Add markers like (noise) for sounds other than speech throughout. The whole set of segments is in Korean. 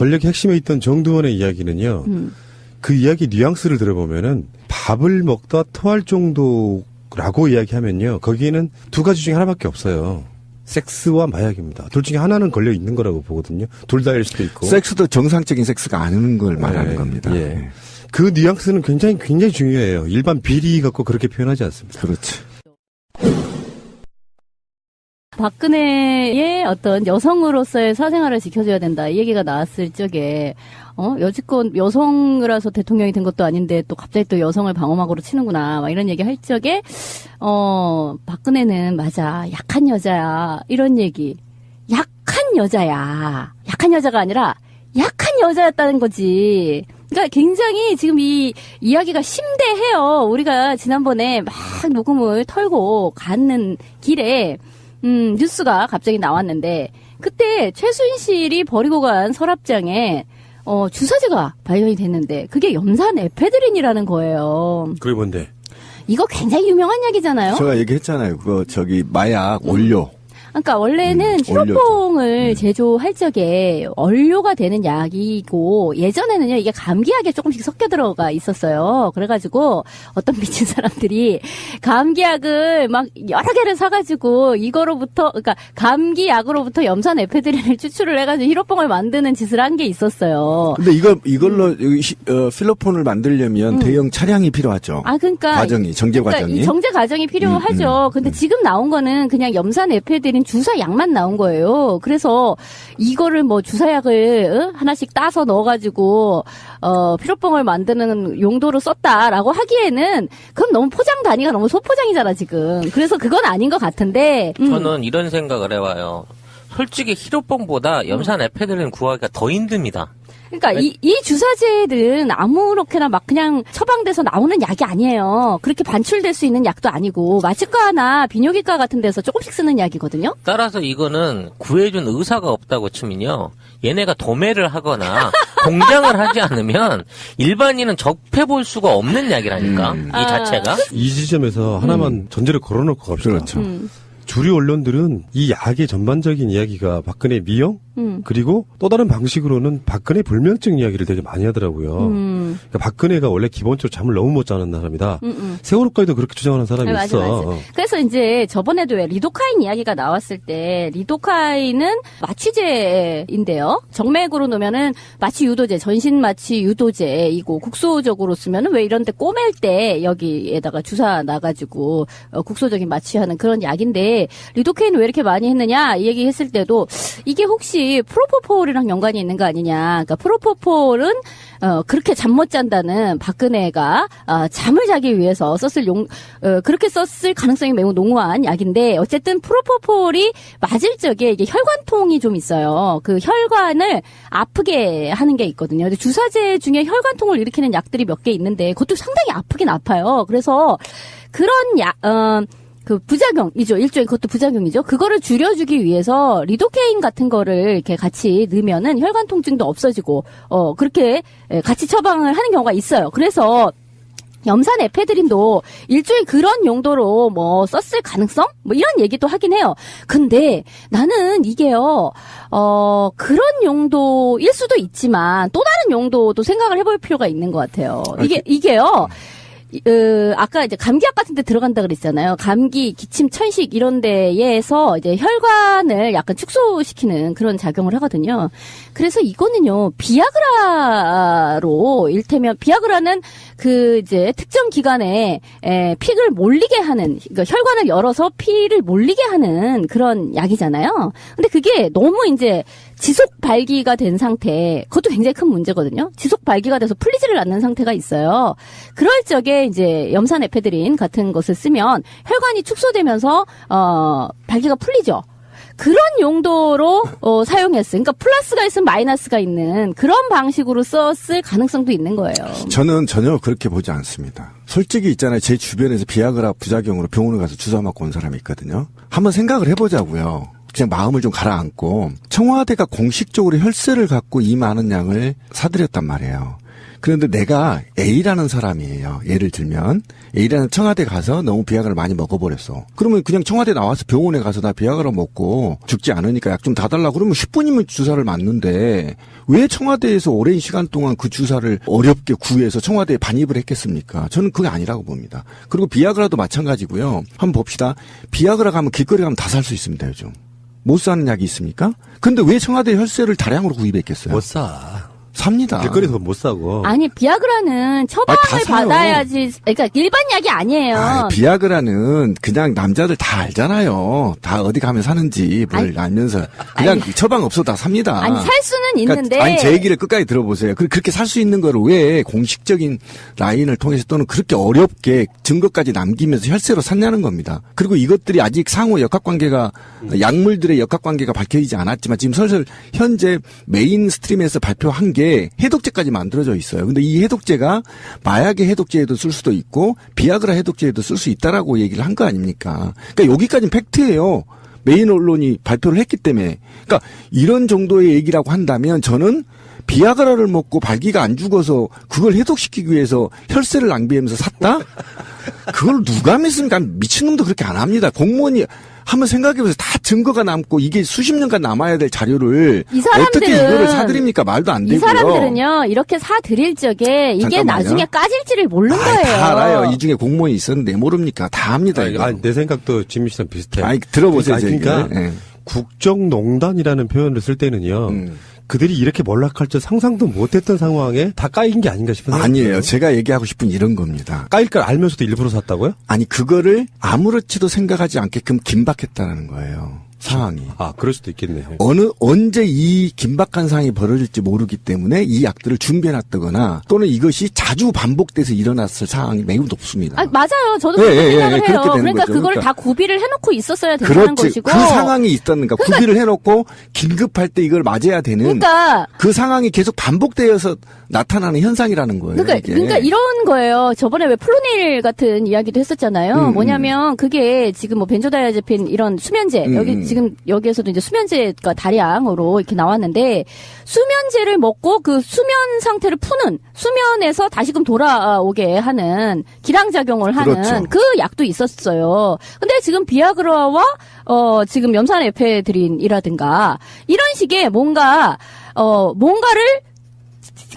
권력의 핵심에 있던 정두원의 이야기는요. 음. 그 이야기 뉘앙스를 들어보면은 밥을 먹다 토할 정도라고 이야기하면요. 거기에는 두 가지 중에 하나밖에 없어요. 섹스와 마약입니다. 둘 중에 하나는 걸려 있는 거라고 보거든요. 둘 다일 수도 있고. 섹스도 정상적인 섹스가 아닌 걸 말하는 네, 겁니다. 예. 네. 그 뉘앙스는 굉장히 굉장히 중요해요. 일반 비리 갖고 그렇게 표현하지 않습니다. 그렇지. 박근혜의 어떤 여성으로서의 사생활을 지켜줘야 된다. 이 얘기가 나왔을 적에, 어, 여지껏 여성이라서 대통령이 된 것도 아닌데 또 갑자기 또 여성을 방어막으로 치는구나. 막 이런 얘기 할 적에, 어, 박근혜는 맞아. 약한 여자야. 이런 얘기. 약한 여자야. 약한 여자가 아니라 약한 여자였다는 거지. 그러니까 굉장히 지금 이 이야기가 심대해요. 우리가 지난번에 막 녹음을 털고 가는 길에 음, 뉴스가 갑자기 나왔는데 그때 최순실이 버리고 간 서랍장에 어, 주사제가 발견이 됐는데 그게 염산 에페드린이라는 거예요. 그게 뭔데? 이거 굉장히 유명한 약이잖아요. 제가 얘기했잖아요. 그거 저기 마약 원료. 그러니까 원래는 음, 히로뽕을 음. 제조할 적에 원료가 되는 약이고 예전에는요 이게 감기약에 조금씩 섞여 들어가 있었어요. 그래가지고 어떤 (laughs) 미친 사람들이 감기약을 막 여러 개를 사가지고 이거로부터 그러니까 감기약으로부터 염산 에페드린을 추출을 해가지고 히로뽕을 만드는 짓을 한 게 있었어요. 근데 이거 이걸로 여기 시- 어, 필로폰을 만들려면 대형 차량이 필요하죠. 음. 아 그러니까 과정이 정제 그러니까 과정이. 정제 과정이 필요하죠. 음, 음, 근데 음. 지금 나온 거는 그냥 염산 에페드린 주사 약만 나온 거예요. 그래서 이거를 뭐 주사약을 어? 하나씩 따서 넣어가지고 어 피로뽕을 만드는 용도로 썼다라고 하기에는 그건 너무 포장 단위가 너무 소포장이잖아 지금. 그래서 그건 아닌 것 같은데. 음. 저는 이런 생각을 해봐요. 솔직히 히로뽕보다 염산 에페드린 구하기가 더 힘듭니다. 그러니까 이, 이 주사제들은 아무렇게나 막 그냥 처방돼서 나오는 약이 아니에요. 그렇게 반출될 수 있는 약도 아니고 마취과나 비뇨기과 같은 데서 조금씩 쓰는 약이거든요. 따라서 이거는 구해준 의사가 없다고 치면요. 얘네가 도매를 하거나 (laughs) 공장을 하지 않으면 일반인은 접해 볼 수가 없는 약이라니까. 음. 이 아. 자체가. 이 지점에서 하나만 전제를 걸어놓고 갑시다. 그렇죠. 음. 주류 언론들은 이 약의 전반적인 이야기가 박근혜 미용 음. 그리고 또 다른 방식으로는 박근혜 불면증 이야기를 되게 많이 하더라고요. 음. 그러니까 박근혜가 원래 기본적으로 잠을 너무 못 자는 사람이다. 음, 음. 세월호까지도 그렇게 주장하는 사람이 네, 맞아, 있어. 맞아. 그래서 이제 저번에도 왜 리도카인 이야기가 나왔을 때 리도카인은 마취제인데요. 정맥으로 놓으면은 마취 유도제, 전신 마취 유도제이고 국소적으로 쓰면은 왜 이런 데 꼬맬 때 여기에다가 주사 놔가지고 어, 국소적인 마취하는 그런 약인데 리도카인 왜 이렇게 많이 했느냐 이 얘기 했을 때도 이게 혹시 프로포폴이랑 연관이 있는 거 아니냐. 그러니까 프로포폴은 어, 그렇게 잠 못 잔다는 박근혜가 아, 잠을 자기 위해서 썼을 용 어, 그렇게 썼을 가능성이 매우 농후한 약인데 어쨌든 프로포폴이 맞을 적에 이게 혈관통이 좀 있어요. 그 혈관을 아프게 하는 게 있거든요. 근데 주사제 중에 혈관통을 일으키는 약들이 몇 개 있는데 그것도 상당히 아프긴 아파요. 그래서 그런 약 어, 그 부작용이죠. 일종의 그것도 부작용이죠. 그거를 줄여주기 위해서 리도케인 같은 거를 이렇게 같이 넣으면은 혈관 통증도 없어지고 어 그렇게 예, 같이 처방을 하는 경우가 있어요. 그래서 염산 에페드린도 일종의 그런 용도로 뭐 썼을 가능성? 뭐 이런 얘기도 하긴 해요. 근데 나는 이게요, 어, 그런 용도일 수도 있지만 또 다른 용도도 생각을 해볼 필요가 있는 것 같아요. 이게, 이게요, 이- 어, 아까 이제 감기약 같은 데 들어간다 그랬잖아요. 감기, 기침, 천식 이런 데에서 이제 혈관을 약간 축소시키는 그런 작용을 하거든요. 그래서 이거는요, 비아그라로 일테면 비아그라는 그 이제 특정 기간에 에, 픽을 몰리게 하는 그러니까 혈관을 열어서 피를 몰리게 하는 그런 약이잖아요. 근데 그게 너무 이제 지속 발기가 된 상태, 그것도 굉장히 큰 문제거든요. 지속 발기가 돼서 풀리지를 않는 상태가 있어요. 그럴 적에 이제 염산 에페드린 같은 것을 쓰면 혈관이 축소되면서 어 발기가 풀리죠. 그런 용도로 어, 사용했어요. 그러니까 플러스가 있으면 마이너스가 있는 그런 방식으로 썼을 가능성도 있는 거예요. 저는 전혀 그렇게 보지 않습니다. 솔직히 있잖아요. 제 주변에서 비아그라 부작용으로 병원에 가서 주사 맞고 온 사람이 있거든요. 한번 생각을 해보자고요. 그냥 마음을 좀 가라앉고 청와대가 공식적으로 혈세를 갖고 이 많은 양을 사들였단 말이에요. 그런데 내가 A라는 사람이에요. 예를 들면 A라는 청와대 가서 너무 비아그라를 많이 먹어버렸어. 그러면 그냥 청와대 나와서 병원에 가서 나 비아그라 먹고 죽지 않으니까 약 좀 다 달라 그러면 10분이면 주사를 맞는데 왜 청와대에서 오랜 시간 동안 그 주사를 어렵게 구해서 청와대에 반입을 했겠습니까? 저는 그게 아니라고 봅니다. 그리고 비아그라도 마찬가지고요. 한번 봅시다. 비아그라 가면 길거리 가면 다 살 수 있습니다 요즘. 못 사는 약이 있습니까? 근데 왜 청와대 혈세를 다량으로 구입했겠어요? 못 사. 삽니다. 길거리에서 못 사고. 아니 비아그라는 아, 처방을 다 사요. 받아야지. 그러니까 일반 약이 아니에요. 아, 비아그라는 그냥 남자들 다 알잖아요. 다 어디 가면 사는지 뭘 아니, 알면서 그냥 처방 없어 다 삽니다. 아니 살 수는 그러니까 있는데 아니 제 얘기를 끝까지 들어보세요. 그- 그렇게 살 수 있는 거를 왜 공식적인 라인을 통해서 또는 그렇게 어렵게 증거까지 남기면서 혈세로 샀냐는 겁니다. 그리고 이것들이 아직 상호 역학관계가 약물들의 역학관계가 밝혀지지 않았지만 지금 슬슬 현재 메인 스트림에서 발표한 게 해독제까지 만들어져 있어요. 근데 이 해독제가 마약의 해독제에도 쓸 수도 있고 비아그라 해독제에도 쓸 수 있다라고 얘기를 한 거 아닙니까? 그러니까 여기까지는 팩트예요. 메인 언론이 발표를 했기 때문에. 그러니까 이런 정도의 얘기라고 한다면 저는 비아그라를 먹고 발기가 안 죽어서 그걸 해독시키기 위해서 혈세를 낭비하면서 샀다? 그걸 누가 믿습니까? 미친놈도 그렇게 안 합니다. 공무원이 한번 생각해보세요. 다 증거가 남고 이게 수십 년간 남아야 될 자료를 이 사람들은- 어떻게 이거를 사드립니까? 말도 안 되고요. 이 사람들은요 이렇게 사 드릴 적에 이게 잠깐만요. 나중에 까질지를 모르는 아이, 거예요. 다 알아요. 이 중에 공무원이 있었는데 모릅니까? 다 합니다. 아니, 이거. 아니, 내 생각도 지민 씨랑 비슷해. 아니, 들어보세요, 그러니까 얘기를. 예. 국정농단이라는 표현을 쓸 때는요. 음. 그들이 이렇게 몰락할 줄 상상도 못했던 상황에 다 까인 게 아닌가 싶은 생각이 아니에요. 들어요. 제가 얘기하고 싶은 이런 겁니다. 까일 걸 알면서도 일부러 샀다고요? 아니 그거를 아무렇지도 생각하지 않게끔 긴박했다는 거예요. 상황이. 아, 그럴 수도 있겠네요. 어느 언제 이 긴박한 상황이 벌어질지 모르기 때문에 이 약들을 준비해놨다거나 또는 이것이 자주 반복돼서 일어났을 상황이 매우 높습니다. 아, 맞아요. 저도 예, 그렇게 예, 예, 생각을 예, 그렇게 해요. 되는 그러니까 거죠. 그걸 그러니까. 다 구비를 해놓고 있었어야 된다는 그렇지. 것이고. 그 상황이 있다는가. 구비를 해놓고 긴급할 때 이걸 맞아야 되는 그러니까 그 상황이 계속 반복되어서 나타나는 현상이라는 거예요. 그러니까, 이게. 그러니까 이런 거예요. 저번에 왜 플로닐 같은 이야기도 했었잖아요. 음, 뭐냐면 그게 지금 뭐 벤조다이아제핀 이런 수면제 음, 여기 음. 지금 여기에서도 이제 수면제가 다량으로 이렇게 나왔는데 수면제를 먹고 그 수면 상태를 푸는 수면에서 다시금 돌아오게 하는 기량작용을 하는 그렇죠. 그 약도 있었어요. 근데 지금 비아그라와 어 지금 염산 에페드린이라든가 이런 식의 뭔가 어 뭔가를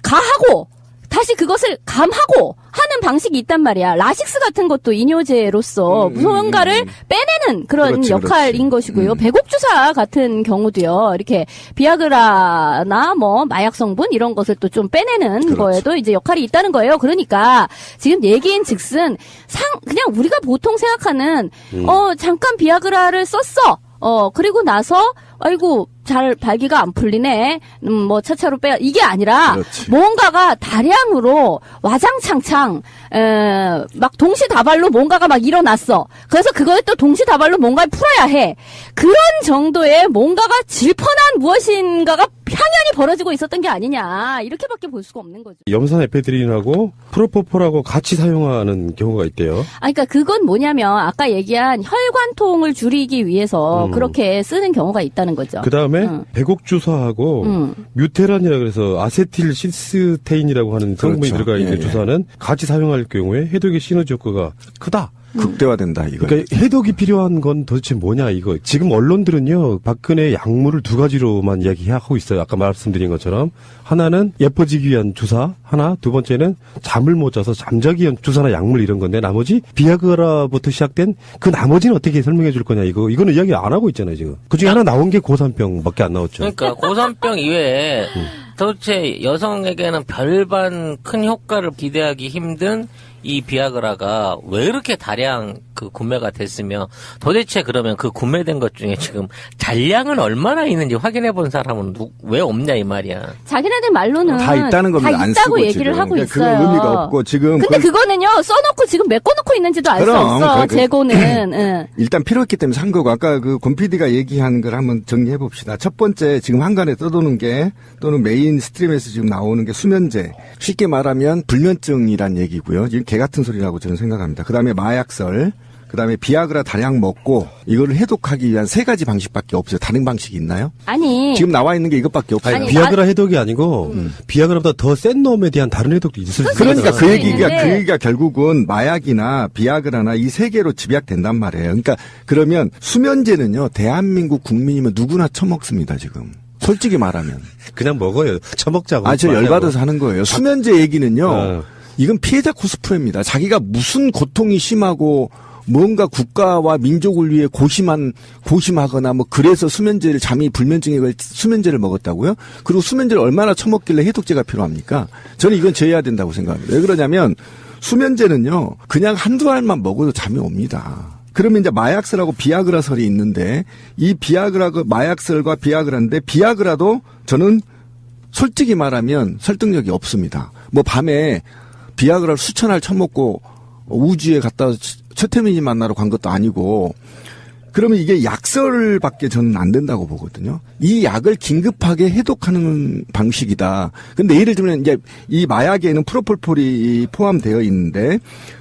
가하고 다시 그것을 감하고 하는 방식이 있단 말이야. 라식스 같은 것도 이뇨제로서 음, 무언가를 음. 빼내는 그런 그렇지, 역할인 그렇지. 것이고요. 음. 배곡주사 같은 경우도요. 이렇게 비아그라나 뭐 마약 성분 이런 것을 또 좀 빼내는 그렇죠. 거에도 이제 역할이 있다는 거예요. 그러니까 지금 얘기인 즉슨 상 그냥 우리가 보통 생각하는 음. 어 잠깐 비아그라를 썼어. 어 그리고 나서 아이고 잘 발기가 안 풀리네. 음, 뭐 차차로 빼 이게 아니라 그렇지. 뭔가가 다량으로 와장창창 에, 막 동시다발로 뭔가가 막 일어났어. 그래서 그거에 또 동시다발로 뭔가를 풀어야 해. 그런 정도의 뭔가가 질펀한 무엇인가가 향연이 벌어지고 있었던 게 아니냐. 이렇게밖에 볼 수가 없는 거죠. 염산 에페드린하고 프로포폴하고 같이 사용하는 경우가 있대요. 아, 그러니까 그건 뭐냐면 아까 얘기한 혈관통을 줄이기 위해서 음. 그렇게 쓰는 경우가 있다 는 거죠. 그 다음에 응. 배곡주사하고 음. 뮤테란이라 그래서 아세틸 시스테인이라고 하는 성분이 그렇죠. 들어가 있는 예, 예. 주사는 같이 사용할 경우에 해독의 시너지 효과가 크다. 극대화된다 이거. 그러니까 해독이 필요한 건 도대체 뭐냐 이거. 지금 언론들은요 박근혜 약물을 두 가지로만 이야기하고 있어요. 아까 말씀드린 것처럼 하나는 예뻐지기 위한 주사 하나, 두 번째는 잠을 못 자서 잠자기 위한 주사나 약물 이런 건데 나머지 비아그라부터 시작된 그 나머지는 어떻게 설명해 줄 거냐 이거 이거는 이야기 안 하고 있잖아요 지금. 그 중에 하나 나온 게 고산병밖에 안 나왔죠. 그러니까 고산병 이외에 음. 도대체 여성에게는 별반 큰 효과를 기대하기 힘든 이 비아그라가 왜 이렇게 다량 그 구매가 됐으며 도대체 그러면 그 구매된 것 중에 지금 잔량은 얼마나 있는지 확인해 본 사람은 누, 왜 없냐 이 말이야. 자기네들 말로는 다 있다는 겁니다. 다안 있다고 쓰고 얘기를 지금. 하고 그러니까 있어요. 그건 의미가 없고 지금 근데 그- 그거는요 써놓고 지금 메꿔놓고 있는지도 알 수 없어 그러니까- 재고는 응. (clears throat) 일단 필요했기 때문에 산 거고 아까 그권 PD가 얘기한 걸 한번 정리해 봅시다. 첫 번째 지금 한간에 떠도는 게 또는 메인 스트림에서 지금 나오는 게 수면제. 쉽게 말하면 불면증이란 얘기고요. 지금 개 같은 소리라고 저는 생각합니다. 그 다음에 마약설. 그 다음에 비아그라 다량 먹고 이거를 해독하기 위한 세 가지 방식밖에 없어요. 다른 방식이 있나요? 아니 지금 나와 있는 게 이것밖에 없어요. 아니, 아니, 비아그라 해독이 아니고 비아그라보다 더 센 놈에 대한 다른 해독도 있을 수 있어요. 그러니까 그 얘기가 있는데. 그 얘기가 결국은 마약이나 비아그라나 이 세 개로 집약된단 말이에요. 그러니까 그러면 수면제는요 대한민국 국민이면 누구나 처먹습니다 지금. 솔직히 말하면. 그냥 먹어요. 처먹자고. 아, 저 열받아서 하는 거예요. 수면제 얘기는요. 어. 이건 피해자 코스프레입니다. 자기가 무슨 고통이 심하고 뭔가 국가와 민족을 위해 고심한 고심하거나 뭐 그래서 수면제를 잠이 불면증에 걸 수면제를 먹었다고요? 그리고 수면제를 얼마나 처먹길래 해독제가 필요합니까? 저는 이건 제해야 된다고 생각합니다. 왜 그러냐면 수면제는요. 그냥 한두 알만 먹어도 잠이 옵니다. 그러면 이제 마약설하고 비아그라설이 있는데 이 비아그라가 마약설과 비아그라인데 비아그라도 저는 솔직히 말하면 설득력이 없습니다. 뭐 밤에 비아그라를 수천 알 처먹고 우주에 갔다 최태민이 만나러 간 것도 아니고 그러면 이게 약설밖에 저는 안 된다고 보거든요. 이 약을 긴급하게 해독하는 방식이다. 근데 예를 들면 이제 이 마약에는 프로폴폴이 포함되어 있는데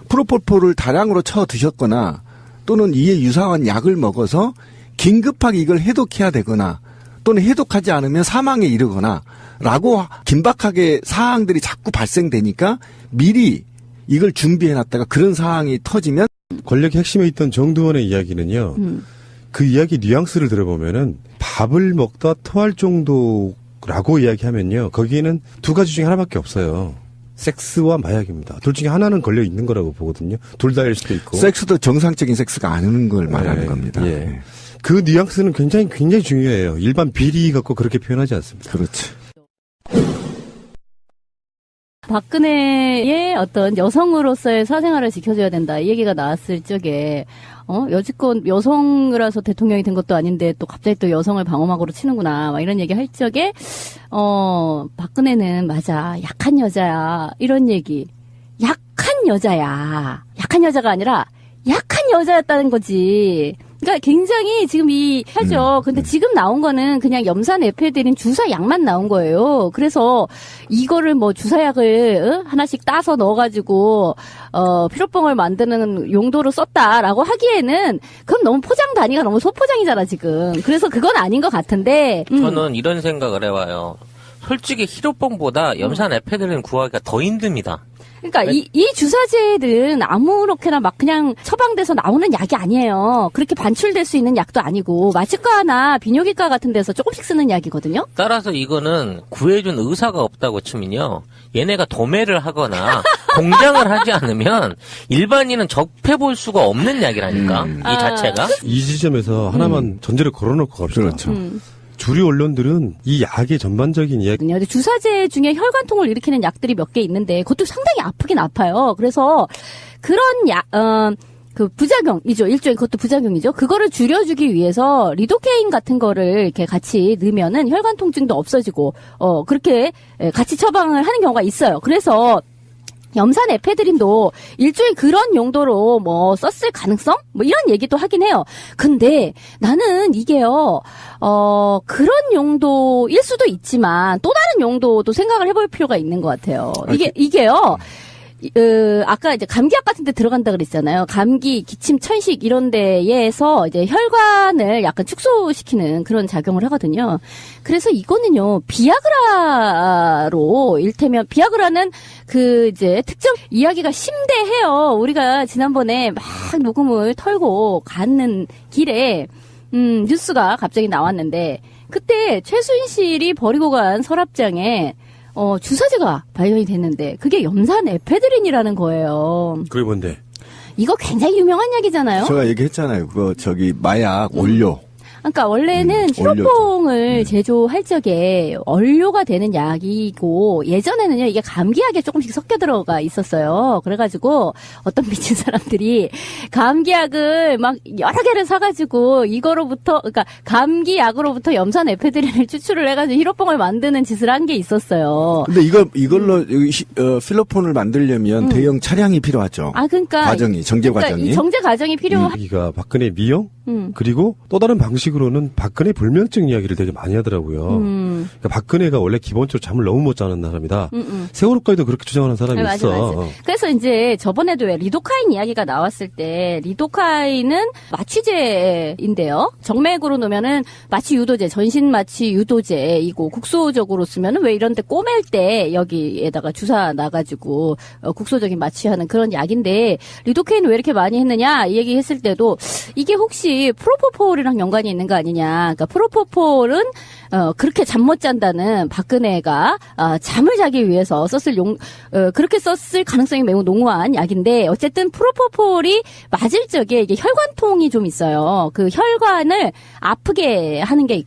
프로폴폴을 다량으로 쳐 드셨거나 또는 이에 유사한 약을 먹어서 긴급하게 이걸 해독해야 되거나 또는 해독하지 않으면 사망에 이르거나 라고 긴박하게 사항들이 자꾸 발생되니까 미리 이걸 준비해 놨다가 그런 상황이 터지면 권력의 핵심에 있던 정두원의 이야기는요. 음. 그 이야기 뉘앙스를 들어보면은 밥을 먹다 토할 정도라고 이야기하면요. 거기에는 두 가지 중에 하나밖에 없어요. 섹스와 마약입니다. 둘 중에 하나는 걸려 있는 거라고 보거든요. 둘 다일 수도 있고. 섹스도 정상적인 섹스가 아닌 걸 말하는 예, 겁니다. 예. 그 뉘앙스는 굉장히 굉장히 중요해요. 일반 비리 갖고 그렇게 표현하지 않습니다. 그렇지. 박근혜의 어떤 여성으로서의 사생활을 지켜줘야 된다. 이 얘기가 나왔을 적에 어? 여지껏 여성이라서 대통령이 된 것도 아닌데 또 갑자기 또 여성을 방어막으로 치는구나. 막 이런 얘기 할 적에 어 박근혜는 맞아. 약한 여자야. 이런 얘기. 약한 여자야. 약한 여자가 아니라 약한 여자였다는 거지. 그러니까 굉장히 지금 이 하죠. 근데 지금 나온 거는 그냥 염산 에페드린 주사 약만 나온 거예요. 그래서 이거를 뭐 주사약을 어? 하나씩 따서 넣어가지고 어 피로뽕을 만드는 용도로 썼다라고 하기에는 그건 너무 포장 단위가 너무 소포장이잖아 지금. 그래서 그건 아닌 것 같은데. 음. 저는 이런 생각을 해봐요. 솔직히 히로뽕보다 염산 에페드린 구하기가 더 힘듭니다. 그러니까 이, 이 주사제들은 아무렇게나 막 그냥 처방돼서 나오는 약이 아니에요. 그렇게 반출될 수 있는 약도 아니고 마취과나 비뇨기과 같은 데서 조금씩 쓰는 약이거든요. 따라서 이거는 구해준 의사가 없다고 치면요. 얘네가 도매를 하거나 (laughs) 공장을 하지 않으면 일반인은 접해 볼 수가 없는 약이라니까. 이 아. 자체가. 이 지점에서 하나만 전제를 걸어놓고 갑시다. 그렇죠. 음. 주류 언론들은 이 약의 전반적인 이야기 근데 주사제 중에 혈관통을 일으키는 약들이 몇 개 있는데 그것도 상당히 아프긴 아파요. 그래서 그런 약, 어, 그 부작용이죠. 일종의 그것도 부작용이죠. 그거를 줄여주기 위해서 리도케인 같은 거를 이렇게 같이 넣으면은 혈관 통증도 없어지고 어 그렇게 예, 같이 처방을 하는 경우가 있어요. 그래서 염산 에페드린도 일종의 그런 용도로 뭐 썼을 가능성? 뭐 이런 얘기도 하긴 해요. 근데 나는 이게요, 어, 그런 용도일 수도 있지만 또 다른 용도도 생각을 해볼 필요가 있는 것 같아요. 이게, 이게요, 이- 어, 아까 이제 감기약 같은 데 들어간다 그랬잖아요. 감기, 기침, 천식 이런 데에서 이제 혈관을 약간 축소시키는 그런 작용을 하거든요. 그래서 이거는요, 비아그라로 일테면 비아그라는 그 이제 특정 이야기가 심대해요. 우리가 지난번에 막 녹음을 털고 가는 길에 음, 뉴스가 갑자기 나왔는데 그때 최순실이 버리고 간 서랍장에 어, 주사제가 발견이 됐는데 그게 염산 에페드린이라는 거예요. 그게 뭔데? 이거 굉장히 유명한 약이잖아요. 제가 얘기했잖아요. 그거 저기 마약 원료. 그러니까 원래는 음, 히로뽕을 제조할 적에 원료가 되는 약이고 예전에는요 이게 감기약에 조금씩 섞여 들어가 있었어요. 그래가지고 어떤 (laughs) 미친 사람들이 감기약을 막 여러 개를 사가지고 이거로부터 그러니까 감기약으로부터 염산 에페드린을 추출을 해가지고 히로뽕을 만드는 짓을 한 게 있었어요. 근데 이거 이걸로 여기 시- 어, 필로폰을 만들려면 대형 차량이 필요하죠. 아 그러니까 과정이 정제 그러니까 과정이. 이 정제 과정이 필요한 여기가 박근혜 미용 음. 그리고 또 다른 방식으로 식으로는 박근혜 불면증 이야기를 되게 많이 하더라고요. 음, 그러니까 박근혜가 원래 기본적으로 잠을 너무 못 자는 사람이다. 음, 음. 세월호까지도 그렇게 주장하는 사람이 네, 맞아, 있어. 맞아. 그래서 이제 저번에도 왜 리도카인 이야기가 나왔을 때 리도카인은 마취제인데요. 정맥으로 놓으면은 마취 유도제, 전신 마취 유도제이고 국소적으로 쓰면은 왜 이런 데 꼬맬 때 여기에다가 주사 놔가지고 어, 국소적인 마취하는 그런 약인데 리도카인 왜 이렇게 많이 했느냐 이 얘기 했을 때도 이게 혹시 프로포폴이랑 연관이 있는 거 아니냐. 그러니까 프로포폴은 어, 그렇게 잠 못 잔다는 박근혜가 아, 잠을 자기 위해서 썼을 용 어, 그렇게 썼을 가능성이 매우 농후한 약인데 어쨌든 프로포폴이 맞을 적에 이게 혈관통이 좀 있어요. 그 혈관을 아프게 하는 게 있거든요.